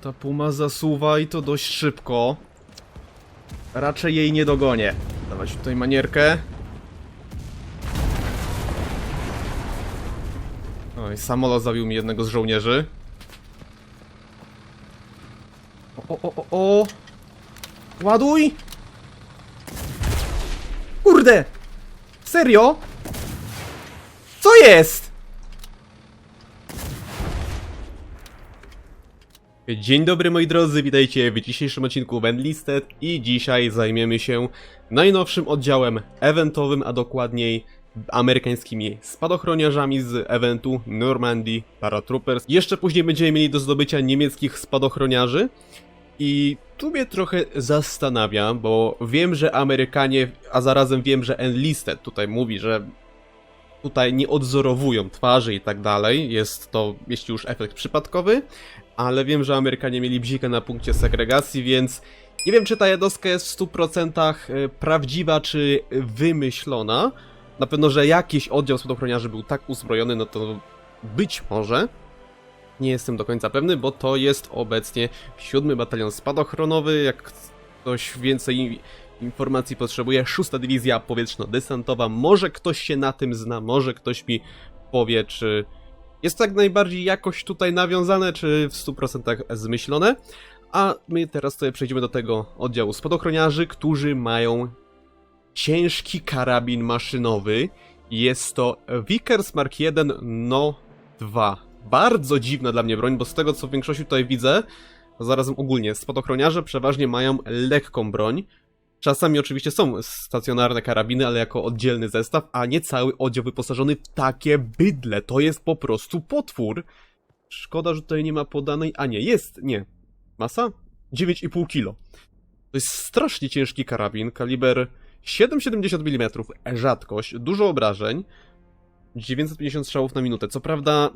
Ta puma zasuwa i to dość szybko. Raczej jej nie dogonię. Dawać tutaj manierkę. Oj, samolot zabił mi jednego z żołnierzy. O, o, o, o, o! Ładuj! Kurde! Serio? Co jest? Dzień dobry moi drodzy, witajcie w dzisiejszym odcinku of Enlisted i dzisiaj zajmiemy się najnowszym oddziałem eventowym, a dokładniej amerykańskimi spadochroniarzami z eventu Normandy Paratroopers. Jeszcze później będziemy mieli do zdobycia niemieckich spadochroniarzy i tu mnie trochę zastanawia, bo wiem, że Amerykanie, a zarazem wiem, że Enlisted tutaj mówi, że tutaj nie odzorowują twarzy i tak dalej, jest to, jeśli już efekt przypadkowy, ale wiem, że Amerykanie mieli bzikę na punkcie segregacji, więc nie wiem, czy ta jednostka jest w 100% e, prawdziwa, czy wymyślona. Na pewno, że jakiś oddział spadochroniarzy był tak uzbrojony, no to być może. Nie jestem do końca pewny, bo to jest obecnie siódmy batalion spadochronowy. Jak ktoś więcej informacji potrzebuje, szósta dywizja powietrzno-desantowa. Może ktoś się na tym zna, może ktoś mi powie, czy jest tak najbardziej jakoś tutaj nawiązane, czy w 100% zmyślone. A my teraz sobie przejdziemy do tego oddziału spadochroniarzy, którzy mają ciężki karabin maszynowy. Jest to Vickers Mark 1 No 2. Bardzo dziwna dla mnie broń, bo z tego co w większości tutaj widzę, zarazem ogólnie spadochroniarze przeważnie mają lekką broń. Czasami oczywiście są stacjonarne karabiny, ale jako oddzielny zestaw, a nie cały oddział wyposażony w takie bydle. To jest po prostu potwór. Szkoda, że tutaj nie ma podanej... A nie, jest, nie. Masa? 9,5 kg. To jest strasznie ciężki karabin, kaliber 7,70 mm, rzadkość, dużo obrażeń, 950 strzałów na minutę. Co prawda,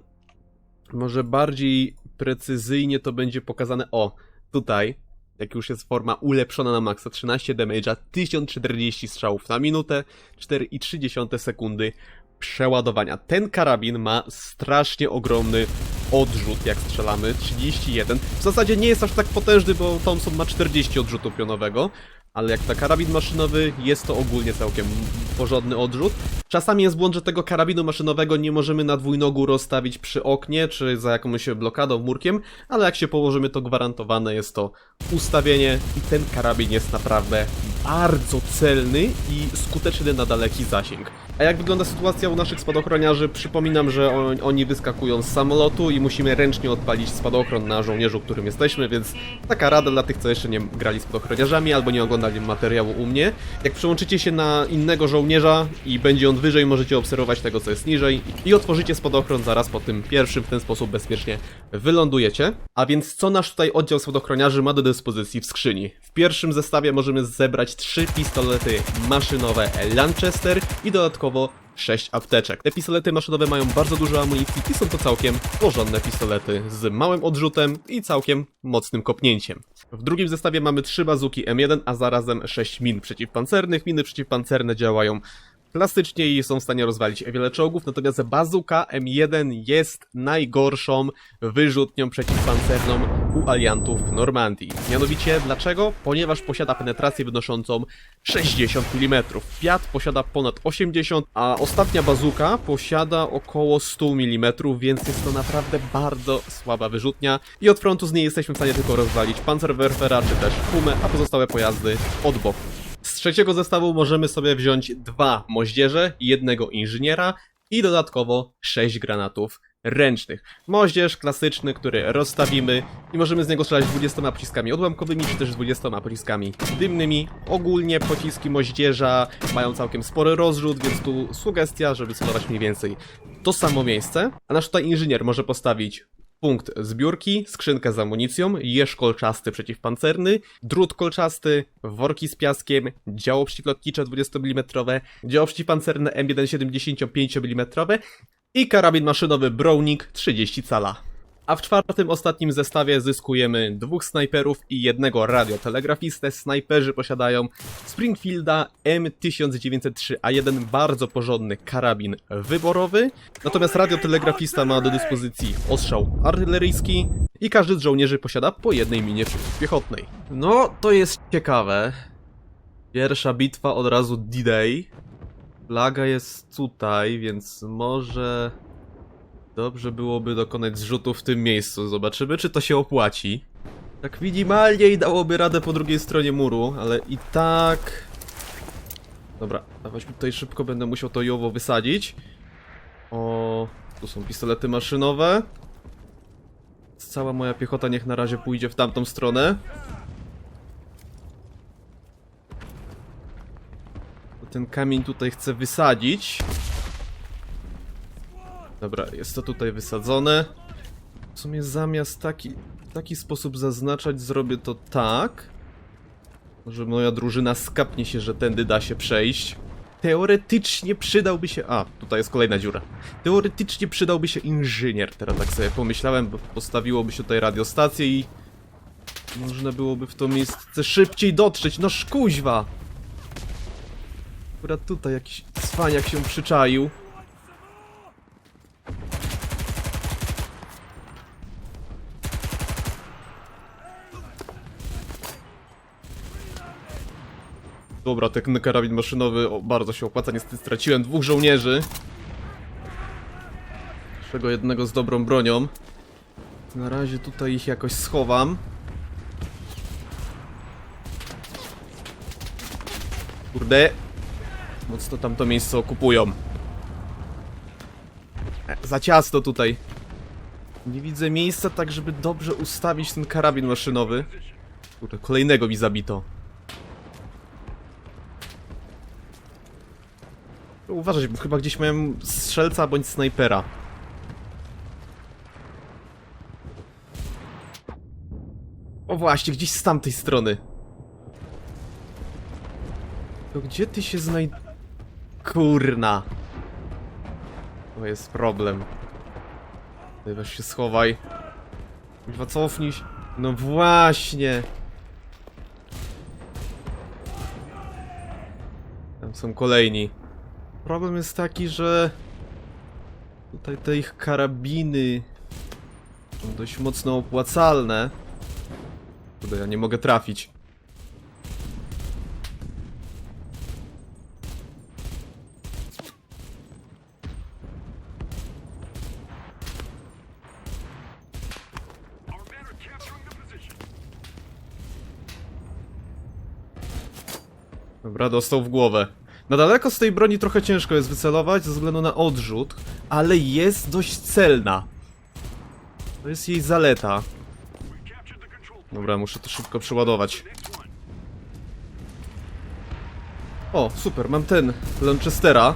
może bardziej precyzyjnie to będzie pokazane, o, tutaj, jak już jest forma ulepszona na maksa, 13 damage'a, 1040 strzałów na minutę, 4,3 sekundy przeładowania. Ten karabin ma strasznie ogromny odrzut, jak strzelamy, 31. W zasadzie nie jest aż tak potężny, bo Thompson ma 40 odrzutu pionowego, ale jak na karabin maszynowy jest to ogólnie całkiem porządny odrzut. Czasami jest błąd, że tego karabinu maszynowego nie możemy na dwójnogu rozstawić przy oknie, czy za jakąś blokadą, murkiem, ale jak się położymy, to gwarantowane jest to ustawienie i ten karabin jest naprawdę bardzo celny i skuteczny na daleki zasięg. A jak wygląda sytuacja u naszych spadochroniarzy? Przypominam, że on, oni wyskakują z samolotu i musimy ręcznie odpalić spadochron na żołnierzu, którym jesteśmy, więc taka rada dla tych, co jeszcze nie grali spadochroniarzami albo nie oglądali materiału u mnie. Jak przełączycie się na innego żołnierza i będzie on wyżej, możecie obserwować tego, co jest niżej i otworzycie spadochron zaraz po tym pierwszym, w ten sposób bezpiecznie wylądujecie. A więc co nasz tutaj oddział spadochroniarzy ma do dyspozycji w skrzyni? W pierwszym zestawie możemy zebrać trzy pistolety maszynowe Lanchester i dodatkowo 6 apteczek. Te pistolety maszynowe mają bardzo dużo amunicji i są to całkiem porządne pistolety z małym odrzutem i całkiem mocnym kopnięciem. W drugim zestawie mamy 3 bazuki M1, a zarazem 6 min przeciwpancernych. Miny przeciwpancerne działają klasycznie i są w stanie rozwalić wiele czołgów, natomiast bazuka M1 jest najgorszą wyrzutnią przeciwpancerną aliantów w Normandii. Mianowicie dlaczego? Ponieważ posiada penetrację wynoszącą 60 mm. Fiat posiada ponad 80, a ostatnia bazuka posiada około 100 mm, więc jest to naprawdę bardzo słaba wyrzutnia i od frontu z niej jesteśmy w stanie tylko rozwalić Panzerwerfera czy też Pumę, a pozostałe pojazdy od boku. Z trzeciego zestawu możemy sobie wziąć dwa moździerze, jednego inżyniera i dodatkowo 6 granatów ręcznych. Moździerz klasyczny, który rozstawimy i możemy z niego strzelać 20 pociskami odłamkowymi, czy też 20 pociskami dymnymi. Ogólnie pociski moździerza mają całkiem spory rozrzut, więc tu sugestia, żeby celować mniej więcej to samo miejsce. A nasz tutaj inżynier może postawić punkt zbiórki, skrzynkę z amunicją, jeż kolczasty przeciwpancerny, drut kolczasty, worki z piaskiem, działo przeciwlotnicze 20 mm, działo przeciwpancerne M1 75 mm i karabin maszynowy Browning 30 cala. A w czwartym, ostatnim zestawie zyskujemy dwóch snajperów i jednego radiotelegrafistę. Snajperzy posiadają Springfielda M1903A1, bardzo porządny karabin wyborowy. Natomiast radiotelegrafista ma do dyspozycji ostrzał artyleryjski i każdy z żołnierzy posiada po jednej minie piechotnej. No, to jest ciekawe. Pierwsza bitwa od razu D-Day. Flaga jest tutaj, więc może dobrze byłoby dokonać zrzutu w tym miejscu. Zobaczymy, czy to się opłaci. Tak minimalnie i dałoby radę po drugiej stronie muru, ale i tak... Dobra, dawać mi tutaj szybko, będę musiał to jowo wysadzić. O, tu są pistolety maszynowe. Cała moja piechota niech na razie pójdzie w tamtą stronę. Ten kamień tutaj chcę wysadzić. Dobra, jest to tutaj wysadzone. W sumie zamiast taki, taki sposób zaznaczać, zrobię to tak. Może moja drużyna skapnie się, że tędy da się przejść. Teoretycznie przydałby się... A, tutaj jest kolejna dziura. Teoretycznie przydałby się inżynier, teraz tak sobie pomyślałem, bo postawiłoby się tutaj radiostację i... Można byłoby w to miejsce szybciej dotrzeć, no szkuźwa! Akurat tutaj jakiś cwaniak się przyczaił. Dobra, ten karabin maszynowy o, bardzo się opłaca. Niestety straciłem dwóch żołnierzy. Czego jednego z dobrą bronią. Na razie tutaj ich jakoś schowam. Kurde. Mocno tam to miejsce okupują. E, za ciasto tutaj. Nie widzę miejsca tak, żeby dobrze ustawić ten karabin maszynowy. Kurde, kolejnego mi zabito. Uważaj, bo chyba gdzieś miałem strzelca bądź snajpera. O właśnie, gdzieś z tamtej strony. To gdzie ty się znaj... Kurna. To jest problem. Weź się schowaj. Kurwa, cofnij się. No właśnie. Tam są kolejni. Problem jest taki, że tutaj te ich karabiny są dość mocno opłacalne. Kurde, ja nie mogę trafić. Dobra, dostał w głowę. Na daleko z tej broni trochę ciężko jest wycelować ze względu na odrzut, ale jest dość celna. To jest jej zaleta. Dobra, muszę to szybko przeładować. O, super, mam ten Lanchestera.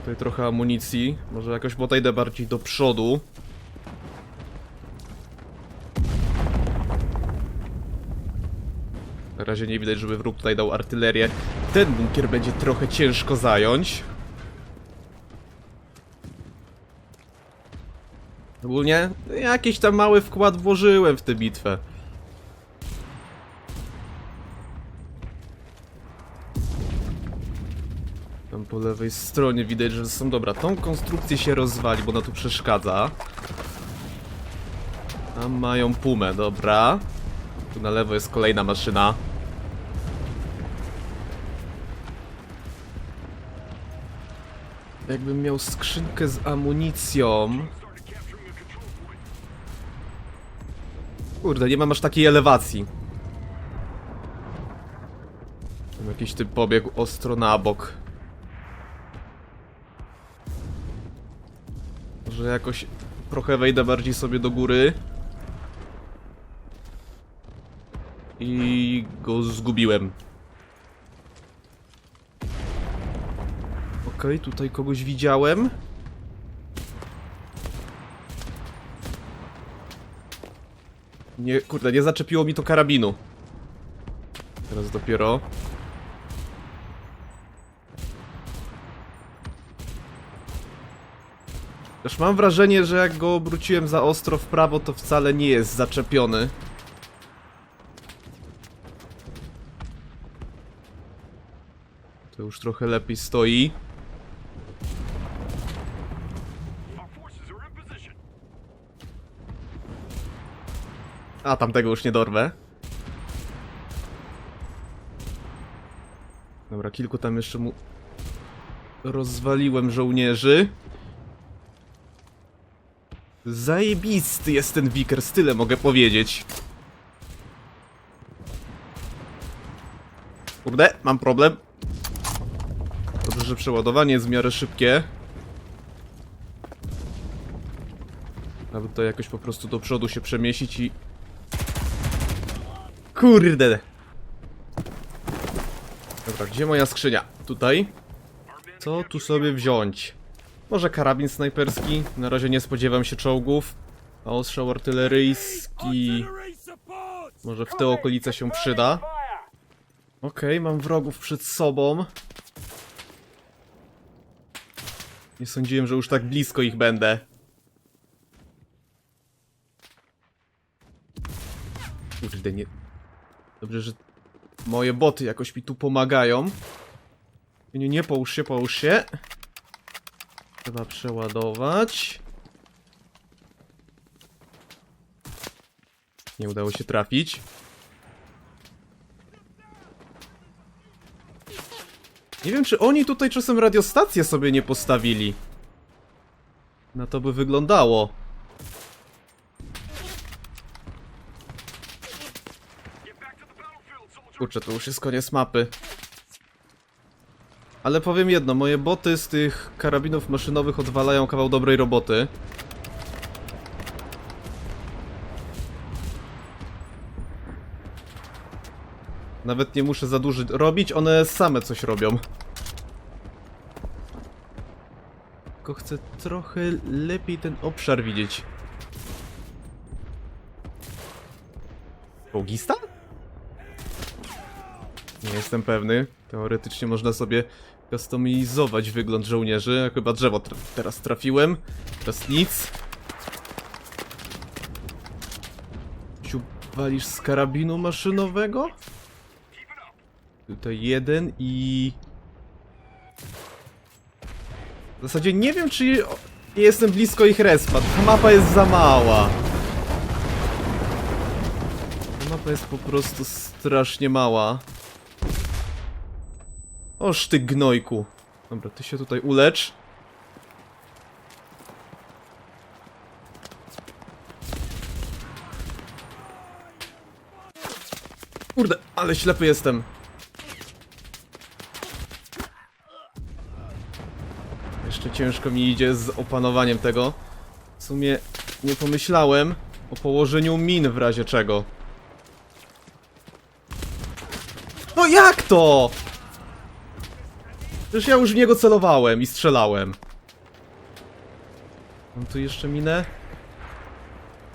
Tutaj trochę amunicji. Może jakoś podejdę bardziej do przodu. Na razie nie widać, żeby wróg tutaj dał artylerię. Ten bunkier będzie trochę ciężko zająć. Ogólnie jakiś tam mały wkład włożyłem w tę bitwę. Tam po lewej stronie widać, że są dobra. Tą konstrukcję się rozwali, bo ona tu przeszkadza. Tam mają pumę, dobra. Tu na lewo jest kolejna maszyna. Jakbym miał skrzynkę z amunicją. Kurde, nie mam aż takiej elewacji. Jakiś typ pobiegł ostro na bok. Może jakoś trochę wejdę bardziej sobie do góry. I go zgubiłem. Okej, tutaj kogoś widziałem. Nie, kurde, nie zaczepiło mi to karabinu. Teraz dopiero. Też mam wrażenie, że jak go obróciłem za ostro w prawo, to wcale nie jest zaczepiony. To już trochę lepiej stoi. A, tamtego już nie dorwę. Dobra, kilku tam jeszcze mu rozwaliłem żołnierzy. Zajebisty jest ten Vickers, tyle mogę powiedzieć. Kurde, mam problem. Dobrze, że przeładowanie jest w miarę szybkie. Aby to jakoś po prostu do przodu się przemieścić i... Kurde! Dobra, gdzie moja skrzynia? Tutaj? Co tu sobie wziąć? Może karabin snajperski? Na razie nie spodziewam się czołgów. A ostrzał artyleryjski... Może w te okolice się przyda. Okej, mam wrogów przed sobą. Nie sądziłem, że już tak blisko ich będę. Kurde, nie... Dobrze, że moje boty jakoś mi tu pomagają. Nie, nie, połóż się, połóż się. Trzeba przeładować. Nie udało się trafić. Nie wiem, czy oni tutaj czasem radiostację sobie nie postawili. Na to by wyglądało. Kurczę, to już jest koniec mapy. Ale powiem jedno, moje boty z tych karabinów maszynowych odwalają kawał dobrej roboty. Nawet nie muszę za dużo robić, one same coś robią. Tylko chcę trochę lepiej ten obszar widzieć. Bogista? Nie jestem pewny. Teoretycznie można sobie customizować wygląd żołnierzy. Chyba drzewo tra teraz trafiłem. Teraz nic. Ciu, walisz z karabinu maszynowego? Tutaj jeden i... W zasadzie nie wiem, czy jestem blisko ich respa. Ta mapa jest za mała. Ta mapa jest po prostu strasznie mała. Oż ty gnojku. Dobra, ty się tutaj ulecz. Kurde, ale ślepy jestem. Jeszcze ciężko mi idzie z opanowaniem tego. W sumie nie pomyślałem o położeniu min w razie czego. No jak to? Przecież ja już w niego celowałem i strzelałem. Mam tu jeszcze minę?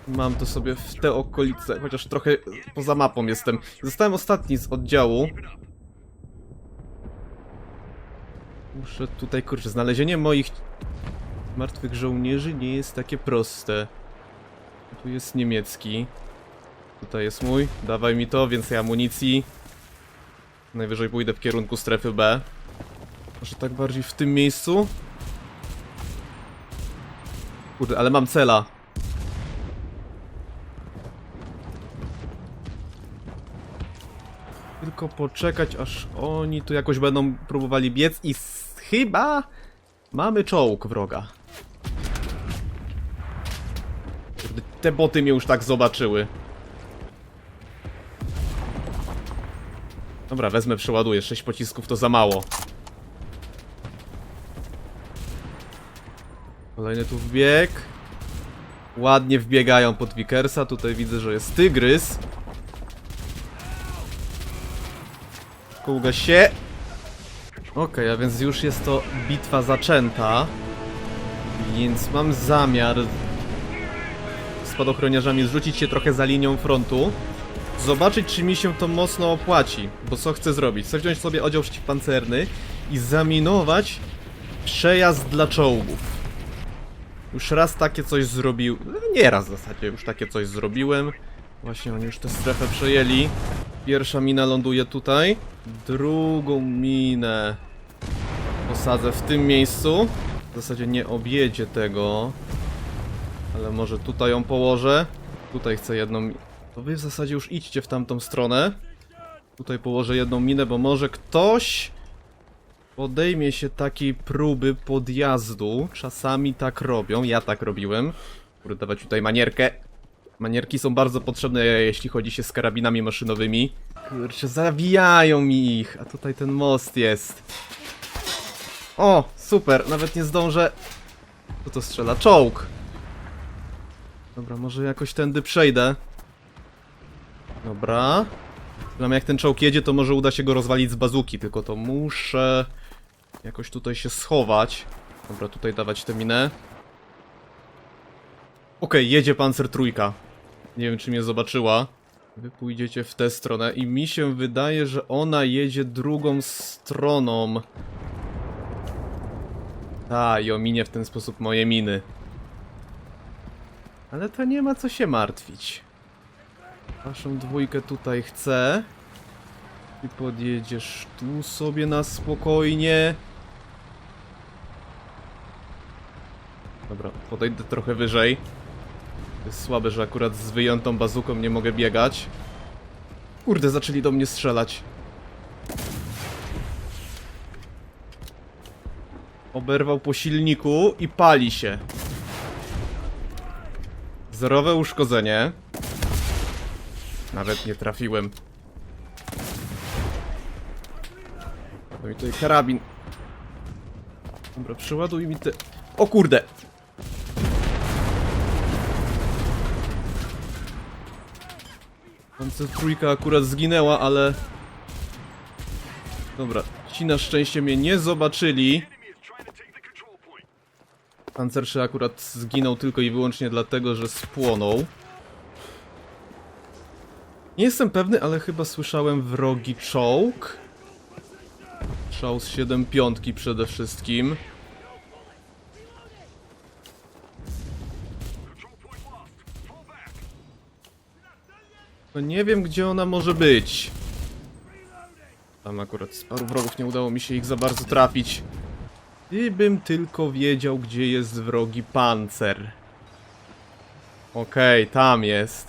Mam to sobie w te okolice, chociaż trochę poza mapą jestem. Zostałem ostatni z oddziału. Muszę tutaj, kurczę, znalezienie moich martwych żołnierzy nie jest takie proste. Tu jest niemiecki. Tutaj jest mój. Dawaj mi to, więcej amunicji. Najwyżej pójdę w kierunku strefy B. Może tak bardziej w tym miejscu? Kurde, ale mam cela. Tylko poczekać, aż oni tu jakoś będą próbowali biec i chyba mamy czołg wroga. Kurde, te boty mnie już tak zobaczyły. Dobra, wezmę, przeładuję. 6 pocisków to za mało. Kolejny tu wbieg. Ładnie wbiegają pod Wickersa. Tutaj widzę, że jest tygrys. Kołga się. Okej, a więc już jest to bitwa zaczęta. Więc mam zamiar z spadochroniarzami zrzucić się trochę za linią frontu. Zobaczyć, czy mi się to mocno opłaci. Bo co chcę zrobić? Chcę wziąć sobie oddział przeciwpancerny i zaminować przejazd dla czołgów. Już raz takie coś zrobił. Nie raz w zasadzie, już takie coś zrobiłem. Właśnie oni już tę strefę przejęli. Pierwsza mina ląduje tutaj. Drugą minę posadzę w tym miejscu. W zasadzie nie objedzie tego. Ale może tutaj ją położę. Tutaj chcę jedną. To wy w zasadzie już idźcie w tamtą stronę. Tutaj położę jedną minę, bo może ktoś podejmie się takiej próby podjazdu. Czasami tak robią. Ja tak robiłem. Kurde, dawać tutaj manierkę. Manierki są bardzo potrzebne, jeśli chodzi się z karabinami maszynowymi. Kurczę, zawijają mi ich, a tutaj ten most jest. O, super, nawet nie zdążę. Co to strzela? Czołg. Dobra, może jakoś tędy przejdę. Dobra. Znam jak ten czołg jedzie, to może uda się go rozwalić z bazuki, tylko to muszę jakoś tutaj się schować. Dobra, tutaj dawać tę minę. Okej, jedzie pancer trójka. Nie wiem, czy mnie zobaczyła. Wy pójdziecie w tę stronę i mi się wydaje, że ona jedzie drugą stroną. Ta, i ominie w ten sposób moje miny. Ale to nie ma co się martwić. Waszą dwójkę tutaj chcę. I podjedziesz tu sobie na spokojnie. Dobra, podejdę trochę wyżej. To jest słabe, że akurat z wyjętą bazuką nie mogę biegać. Kurde, zaczęli do mnie strzelać. Oberwał po silniku i pali się. Zerowe uszkodzenie. Nawet nie trafiłem. No i tutaj karabin. Dobra, przeładuj mi te... O kurde! Trójka akurat zginęła, ale... Dobra, ci na szczęście mnie nie zobaczyli. Pancerszy akurat zginął tylko i wyłącznie dlatego, że spłonął. Nie jestem pewny, ale chyba słyszałem wrogi czołg. Strzał z 7 piątki przede wszystkim. No nie wiem, gdzie ona może być. Tam akurat z paru wrogów nie udało mi się ich za bardzo trafić. Gdybym tylko wiedział, gdzie jest wrogi pancer. Okej, tam jest.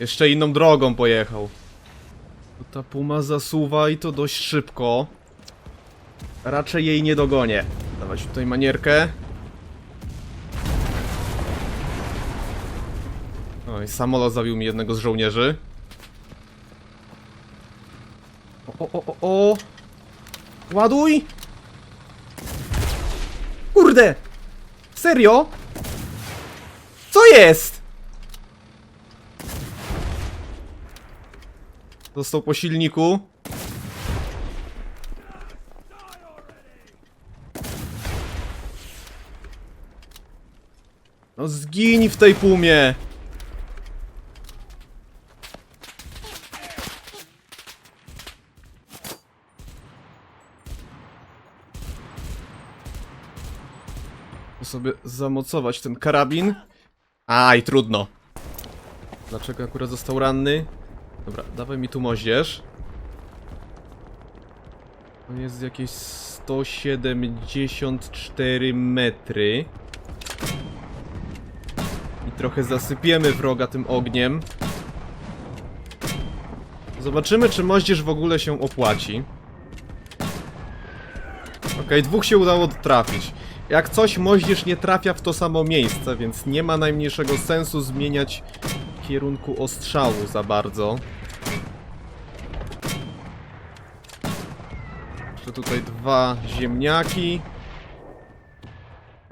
Jeszcze inną drogą pojechał. Ta puma zasuwa i to dość szybko. Raczej jej nie dogonię. Dawać tutaj manierkę. Samolot zabił mi jednego z żołnierzy. O, o, o, o, o! Ładuj! Kurde! Serio? Co jest? Został po silniku. No zgiń w tej pumie! Muszę sobie zamocować ten karabin. Aj, trudno. Dlaczego akurat został ranny? Dobra, dawaj mi tu moździerz. To jest jakieś 174 metry. I trochę zasypiemy wroga tym ogniem. Zobaczymy, czy moździerz w ogóle się opłaci. Okej, dwóch się udało trafić. Jak coś, moździerz nie trafia w to samo miejsce, więc nie ma najmniejszego sensu zmieniać kierunku ostrzału za bardzo. Jeszcze tutaj dwa ziemniaki.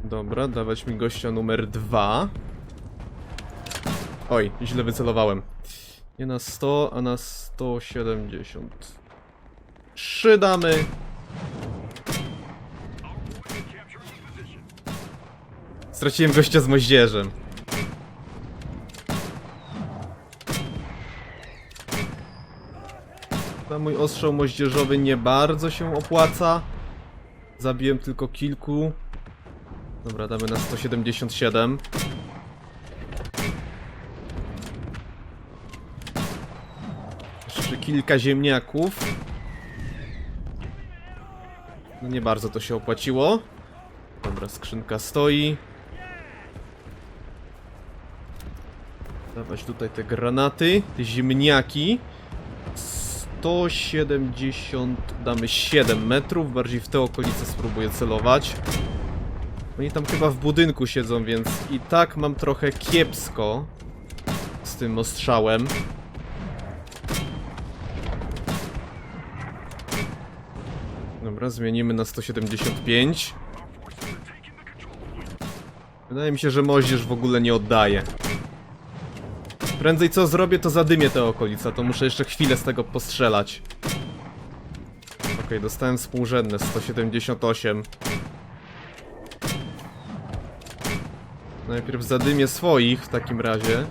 Dobra, dawać mi gościa numer dwa. Oj, źle wycelowałem. Nie na 100, a na 170. Trzy damy. Straciłem gościa z moździerzem. Ta mój ostrzał moździerzowy nie bardzo się opłaca. Zabiłem tylko kilku. Dobra, damy na 177. Jeszcze kilka ziemniaków. No nie bardzo to się opłaciło. Dobra, skrzynka stoi. Dawać tutaj te granaty, te ziemniaki. 170, damy 7 metrów, bardziej w te okolice spróbuję celować. Oni tam chyba w budynku siedzą, więc i tak mam trochę kiepsko z tym ostrzałem. Dobra, zmienimy na 175. Wydaje mi się, że moździerz w ogóle nie oddaje. Prędzej co zrobię, to zadymię te okolice, to muszę jeszcze chwilę z tego postrzelać. Okej, dostałem współrzędne, 178. Najpierw zadymię swoich w takim razie.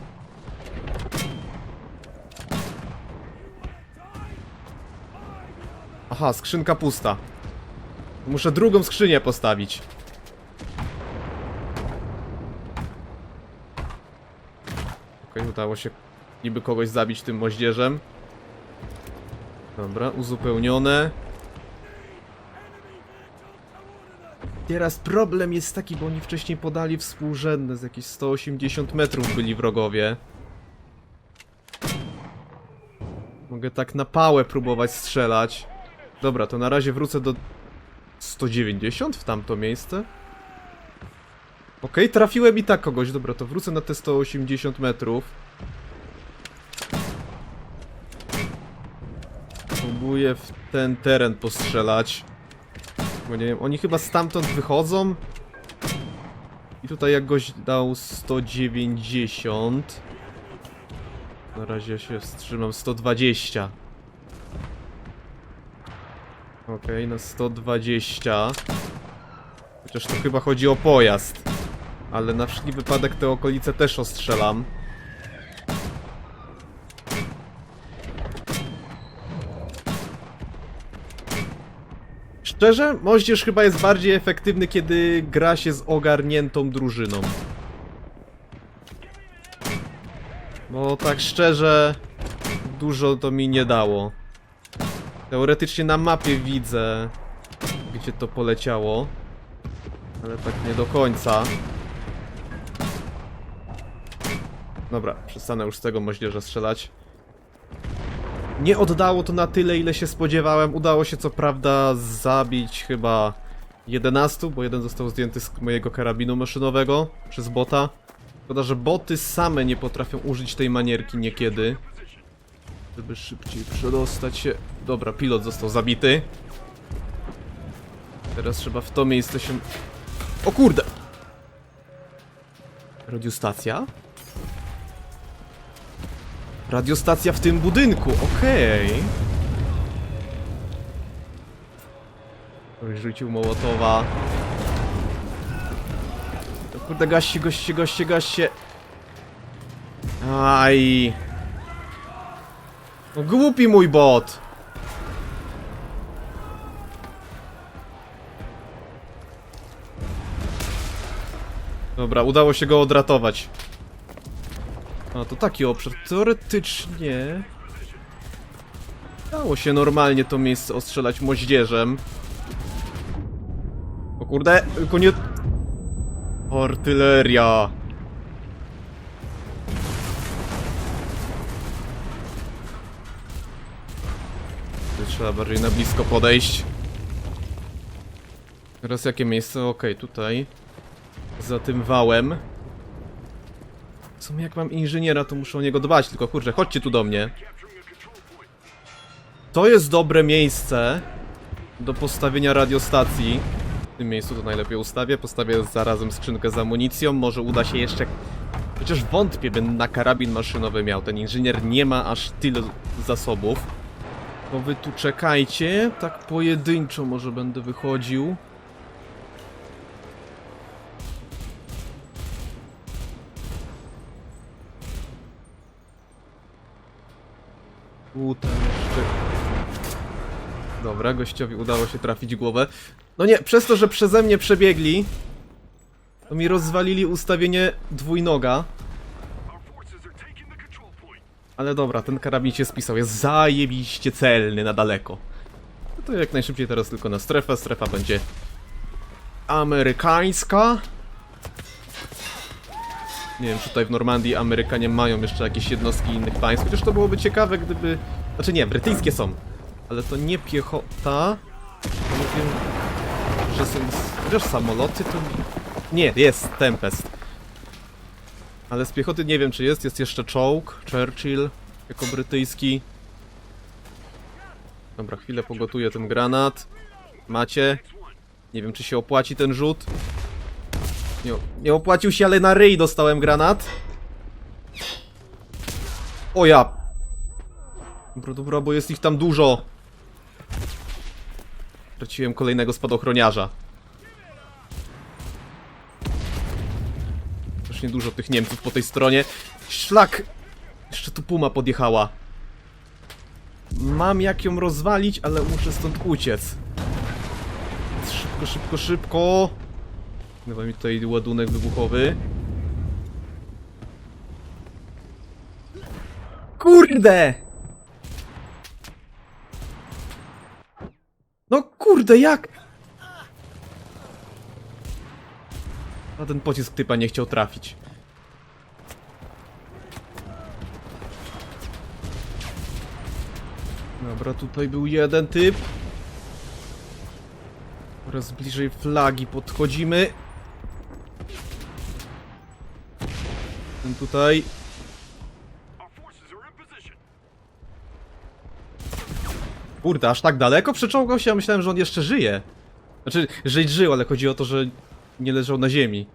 Aha, skrzynka pusta. Muszę drugą skrzynię postawić. Udało się niby kogoś zabić tym moździerzem. Dobra, uzupełnione. Teraz problem jest taki, bo oni wcześniej podali współrzędne, z jakieś 180 metrów byli wrogowie. Mogę tak na pałę próbować strzelać. Dobra, to na razie wrócę do 190 w tamto miejsce. Okej, trafiłem i tak kogoś. Dobra, to wrócę na te 180 metrów. Próbuję w ten teren postrzelać. Bo nie wiem, oni chyba stamtąd wychodzą. I tutaj jak goś dał 190. Na razie się wstrzymam 120. Okej, na 120. Chociaż to chyba chodzi o pojazd. Ale na wszelki wypadek te okolice też ostrzelam. Szczerze, moździerz chyba jest bardziej efektywny, kiedy gra się z ogarniętą drużyną. Bo tak szczerze, dużo to mi nie dało. Teoretycznie na mapie widzę, gdzie to poleciało. Ale tak nie do końca. Dobra, przestanę już z tego moździerza strzelać. Nie oddało to na tyle, ile się spodziewałem. Udało się co prawda zabić chyba 11, bo jeden został zdjęty z mojego karabinu maszynowego przez bota. Szkoda, że boty same nie potrafią użyć tej manierki niekiedy. Żeby szybciej przedostać się. Dobra, pilot został zabity. Teraz trzeba w to miejsce się... O kurde! Radiostacja? Radiostacja w tym budynku, okej. Ktoś rzucił Mołotowa. O kurde, gaście, goście, goście, gaście. Aj. No głupi mój bot. Dobra, udało się go odratować. A, to taki obszar. Teoretycznie... Dało się normalnie to miejsce ostrzelać moździerzem. O kurde, tylko nie... Artyleria. Trzeba bardziej na blisko podejść. Teraz jakie miejsce? Okej, tutaj. Za tym wałem. W sumie jak mam inżyniera, to muszę o niego dbać, tylko kurczę, chodźcie tu do mnie. To jest dobre miejsce do postawienia radiostacji. W tym miejscu to najlepiej ustawię. Postawię zarazem skrzynkę z amunicją. Może uda się jeszcze... Chociaż wątpię, bym na karabin maszynowy miał. Ten inżynier nie ma aż tyle zasobów. To wy tu czekajcie. Tak pojedynczo może będę wychodził. Tam jeszcze... Dobra, gościowi udało się trafić głowę. No nie, przez to, że przeze mnie przebiegli... To mi rozwalili ustawienie dwójnoga. Ale dobra, ten karabin się spisał. Jest zajebiście celny na daleko. No to jak najszybciej teraz tylko na strefę. Strefa będzie amerykańska. Nie wiem, czy tutaj w Normandii Amerykanie mają jeszcze jakieś jednostki innych państw. Chociaż to byłoby ciekawe, gdyby... Znaczy nie, brytyjskie są. Ale to nie piechota. Nie wiem, że są... Chociaż samoloty to... Nie, jest Tempest. Ale z piechoty nie wiem czy jest, jest jeszcze czołg, Churchill, jako brytyjski. Dobra, chwilę pogotuję ten granat. Macie. Nie wiem czy się opłaci ten rzut. Nie, nie opłacił się, ale na ryj dostałem granat. O ja! Dobra, dobra, bo jest ich tam dużo. Traciłem kolejnego spadochroniarza. Strasznie dużo tych Niemców po tej stronie. Szlak! Jeszcze tu Puma podjechała. Mam jak ją rozwalić, ale muszę stąd uciec. Szybko, szybko, szybko. Chyba mi tutaj ładunek wybuchowy. Kurde! No kurde, jak? A ten pocisk typa nie chciał trafić. Dobra, tutaj był jeden typ. Coraz bliżej flagi podchodzimy. Ten tutaj. Kurde, aż tak daleko przeczołgał się, a myślałem, że on jeszcze żyje. Znaczy, żyć żył, ale chodzi o to, że nie leżał na ziemi.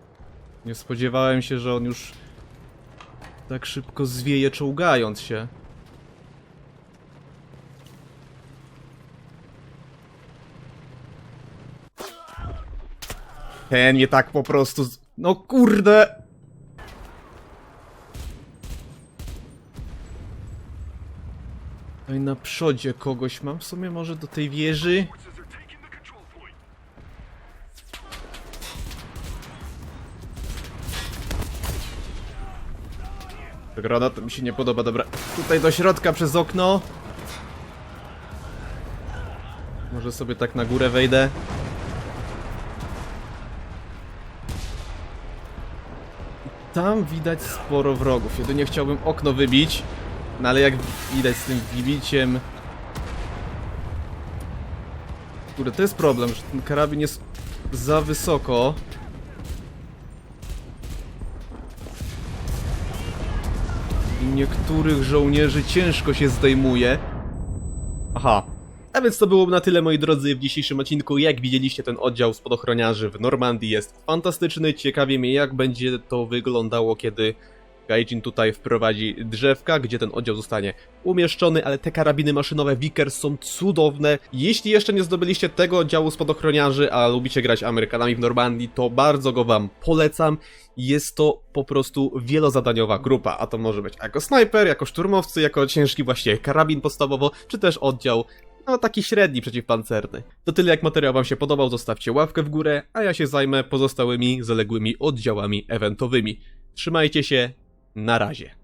Nie spodziewałem się, że on już tak szybko zwieje czołgając się. Ten nie tak po prostu... z- No kurde! Tutaj na przodzie kogoś mam w sumie może do tej wieży. Granat mi się nie podoba, dobra. Tutaj do środka przez okno. Może sobie tak na górę wejdę. Tam widać sporo wrogów. Jedynie chciałbym okno wybić. No ale jak widać z tym wybiciem... Kurde, to jest problem, że ten karabin jest za wysoko. I niektórych żołnierzy ciężko się zdejmuje. Aha. A więc to byłoby na tyle, moi drodzy, w dzisiejszym odcinku. Jak widzieliście, ten oddział spadochroniarzy w Normandii jest fantastyczny. Ciekawie mnie, jak będzie to wyglądało, kiedy Gaijin tutaj wprowadzi drzewka, gdzie ten oddział zostanie umieszczony, ale te karabiny maszynowe Vickers są cudowne. Jeśli jeszcze nie zdobyliście tego oddziału spadochroniarzy, a lubicie grać Amerykanami w Normandii, to bardzo go wam polecam. Jest to po prostu wielozadaniowa grupa, a to może być jako snajper, jako szturmowcy, jako ciężki właśnie karabin podstawowo, czy też oddział no taki średni przeciwpancerny. To tyle jak materiał wam się podobał, zostawcie łapkę w górę, a ja się zajmę pozostałymi zaległymi oddziałami eventowymi. Trzymajcie się, na razie.